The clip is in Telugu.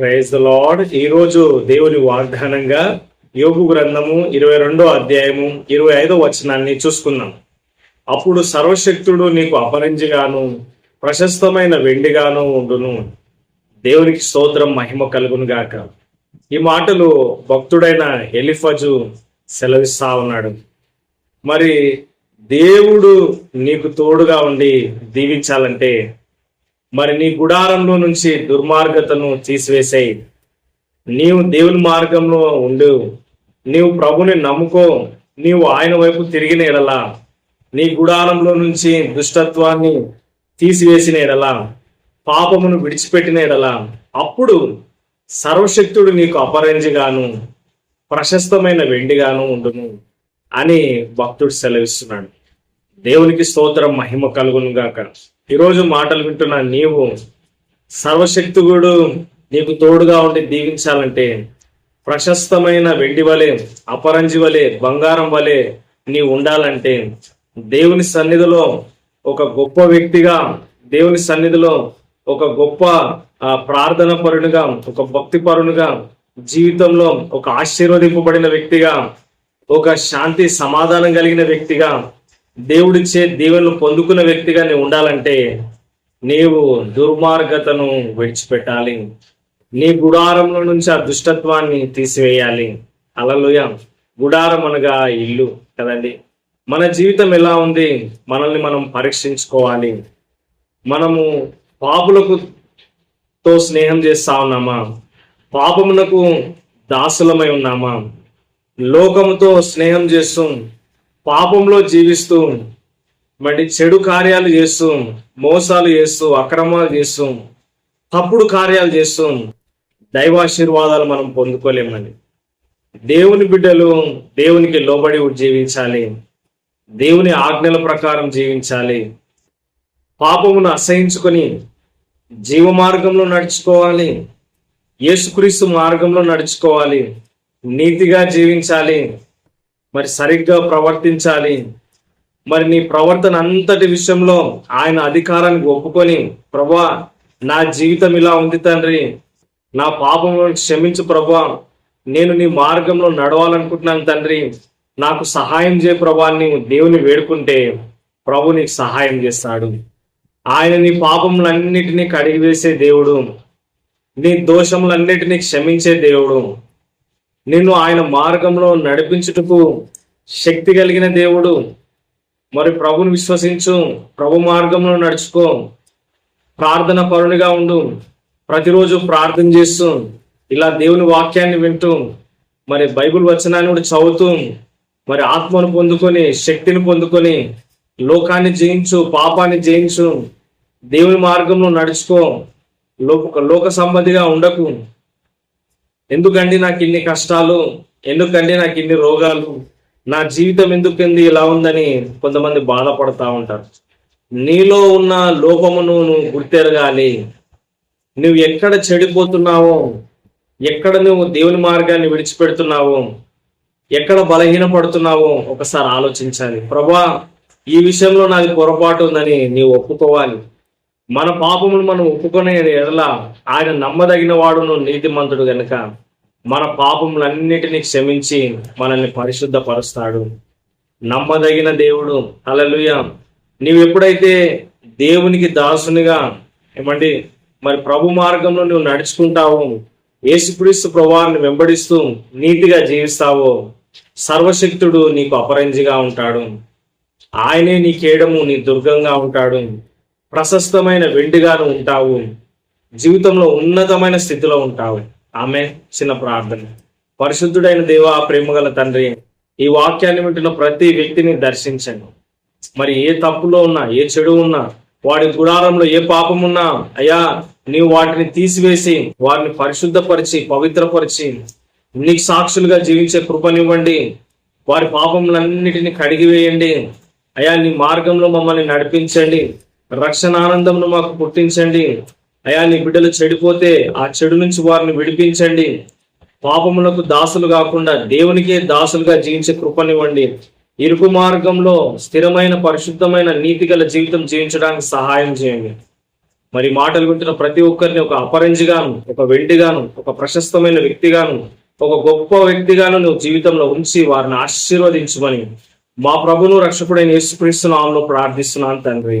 ప్రైజ్ ద లార్డ్ ఈరోజు దేవుని వాగ్దానంగా యోగు గ్రంథము ఇరవై రెండో అధ్యాయము ఇరవై ఐదో వచనాన్ని చూసుకుందాం. అప్పుడు సర్వశక్తుడు నీకు అపరంజిగాను ప్రశస్తమైన వెండిగాను ఉండును. దేవునికి స్తోత్రం మహిమ కలుగును గాక. ఈ మాటలు భక్తుడైన ఎలిఫజు సెలవిస్తా ఉన్నాడు. మరి దేవుడు నీకు తోడుగా ఉండి దీవించాలంటే మరి నీ గుడారంలో నుంచి దుర్మార్గతను తీసివేసేయి. నీవు దేవుని మార్గంలో ఉండు. నీవు ప్రభుని నమ్ముకో. నీవు ఆయన వైపు తిరిగిన ఎడలా. నీ గుడారంలో నుంచి దుష్టత్వాన్ని తీసివేసిన ఎడలా. పాపమును విడిచిపెట్టిన ఎడలా. అప్పుడు సర్వశక్తుడు నీకు అపరంజిగాను ప్రశస్తమైన వెండిగాను ఉండును అని భక్తుడు సెలవిస్తున్నాడు. దేవునికి స్తోత్రం మహిమ కలుగును గాక. ఈరోజు మాటలు వింటున్న నీవు సర్వశక్తుడు నీకు తోడుగా ఉండి దీవించాలంటే ప్రశస్తమైన వెండి వలె అపరంజి వలె బంగారం వలె నీ ఉండాలంటే దేవుని సన్నిధిలో ఒక గొప్ప వ్యక్తిగా దేవుని సన్నిధిలో ఒక గొప్ప ప్రార్థన పరునిగా ఒక భక్తి పరునిగా జీవితంలో ఒక ఆశీర్వదింపబడిన వ్యక్తిగా ఒక శాంతి సమాధానం కలిగిన వ్యక్తిగా దేవుడిచ్చే దీవెనలు పొందుకున్న వ్యక్తిగా నీవు ఉండాలంటే నీవు దుర్మార్గతను విడిచిపెట్టాలి. నీ గుడారంలో నుంచి ఆ దుష్టత్వాన్ని తీసివేయాలి. అలలుయ గుడారం అనగా ఇల్లు కదండి. మన జీవితం ఎలా ఉంది? మనల్ని మనం పరీక్షించుకోవాలి. మనము పాపులకు తో స్నేహం చేస్తా ఉన్నామా? పాపమునకు దాసులమై ఉన్నామా? లోకముతో స్నేహం చేస్తూ పాపంలో జీవిస్తూ మరి చెడు కార్యాలు చేస్తూ మోసాలు చేస్తూ అక్రమాలు చేస్తూ తప్పుడు కార్యాలు చేస్తూ దైవాశీర్వాదాలు మనం పొందుకోలేమని దేవుని బిడ్డలు దేవునికి లోబడి జీవించాలి. దేవుని ఆజ్ఞల ప్రకారం జీవించాలి. పాపమును అసహించుకొని జీవ మార్గంలో నడుచుకోవాలి. యేసుక్రీస్తు మార్గంలో నడుచుకోవాలి. నీతిగా జీవించాలి. మరి సరిగ్గా ప్రవర్తించాలి. మరి నీ ప్రవర్తన అంతటి విషయంలో ఆయన అధికారానికి ఒప్పుకొని ప్రభా నా జీవితం ఇలా ఉంది తండ్రి. నా పాపములను క్షమించు ప్రభా. నేను నీ మార్గంలో నడవాలనుకుంటున్నాను తండ్రి. నాకు సహాయం చేయ ప్రభాని దేవుని వేడుకుంటే ప్రభు నీకు సహాయం చేస్తాడు. ఆయన నీ పాపములన్నిటినీ కడిగివేసే దేవుడు. నీ దోషములన్నిటినీ క్షమించే దేవుడు. నిన్ను ఆయన మార్గంలో నడిపించుటకు శక్తి కలిగిన దేవుడు. మరి ప్రభుని విశ్వసించు ప్రభు మార్గంలో నడుచుకో. ప్రార్థన పరునిగా ఉండు. ప్రతిరోజు ప్రార్థన చేస్తూ ఇలా దేవుని వాక్యాన్ని వింటూ మరి బైబిల్ వచనాన్ని కూడా చదువుతూ మరి ఆత్మను పొందుకొని శక్తిని పొందుకొని లోకాన్ని జయించు పాపాన్ని జయించు దేవుని మార్గంలో నడుచుకో. లోక లోక సంబంధిగా ఉండకు. ఎందుకండి నాకు ఇన్ని కష్టాలు? ఎందుకండి నాకు ఇన్ని రోగాలు? నా జీవితం ఎందుకంది ఇలా ఉందని కొంతమంది బాధపడతా ఉంటారు. నీలో ఉన్న లోపమును నువ్వు గుర్తెరగాలి. నువ్వు ఎక్కడ చెడిపోతున్నావో ఎక్కడ నువ్వు దేవుని మార్గాన్ని విడిచిపెడుతున్నావో ఎక్కడ బలహీనపడుతున్నావో ఒకసారి ఆలోచించాలి. ప్రభా ఈ విషయంలో నాది పొరపాటు ఉందని నీవు ఒప్పుకోవాలి. మన పాపములు మనం ఒప్పుకునే ఎడల ఆయన నమ్మదగిన వాడును నీతిమంతుడు గనుక మన పాపములన్నిటినీ క్షమించి మనల్ని పరిశుద్ధపరుస్తాడు. నమ్మదగిన దేవుడు. అలలుయ నీవు ఎప్పుడైతే దేవునికి దాసునిగా ఏమండి మరి ప్రభు మార్గంలో నువ్వు నడుచుకుంటావు యేసుక్రీస్తు ప్రభావాన్ని వెంబడిస్తూ నీతిగా జీవిస్తావో సర్వశక్తుడు నీకు అపరంజిగా ఉంటాడు. ఆయనే నీ కేడము నీ దుర్గంగా ఉంటాడు. ప్రశస్తమైన వెండిగాను ఉంటావు. జీవితంలో ఉన్నతమైన స్థితిలో ఉంటావు. ఆమె చిన్న ప్రార్థన. పరిశుద్ధుడైన దేవా ప్రేమగల తండ్రి ఈ వాక్యాన్ని వింటున్న ప్రతి వ్యక్తిని దర్శించండి. మరి ఏ తప్పులో ఉన్నా ఏ చెడు ఉన్నా వాడి గుడారంలో ఏ పాపం ఉన్నా అయ్యా నీవు వాటిని తీసివేసి వారిని పరిశుద్ధపరిచి పవిత్రపరిచి నీకు సాక్షులుగా జీవించే కృపనివ్వండి. వారి పాపములన్నిటిని కడిగివేయండి. అయా నీ మార్గంలో మమ్మల్ని నడిపించండి. రక్షణ ఆనందంను మాకు పుట్టించండి. అయా నీ బిడ్డలు చెడిపోతే ఆ చెడు నుంచి వారిని విడిపించండి. పాపములకు దాసులు కాకుండా దేవునికే దాసులుగా జీవించే కృపనివ్వండి. ఇరుకు మార్గంలో స్థిరమైన పరిశుద్ధమైన నీతి గల జీవితం జీవించడానికి సహాయం చేయండి. మరి మాటలు వింటున్న ప్రతి ఒక్కరిని ఒక అపరంజిగాను ఒక వెండిగాను ఒక ప్రశస్తమైన వ్యక్తిగాను ఒక గొప్ప వ్యక్తిగాను నువ్వు జీవితంలో ఉంచి వారిని ఆశీర్వదించమని మా ప్రభును రక్షకుడైన యేసుక్రీస్తు నామంలో ప్రార్థిస్తున్నాను తండ్రి.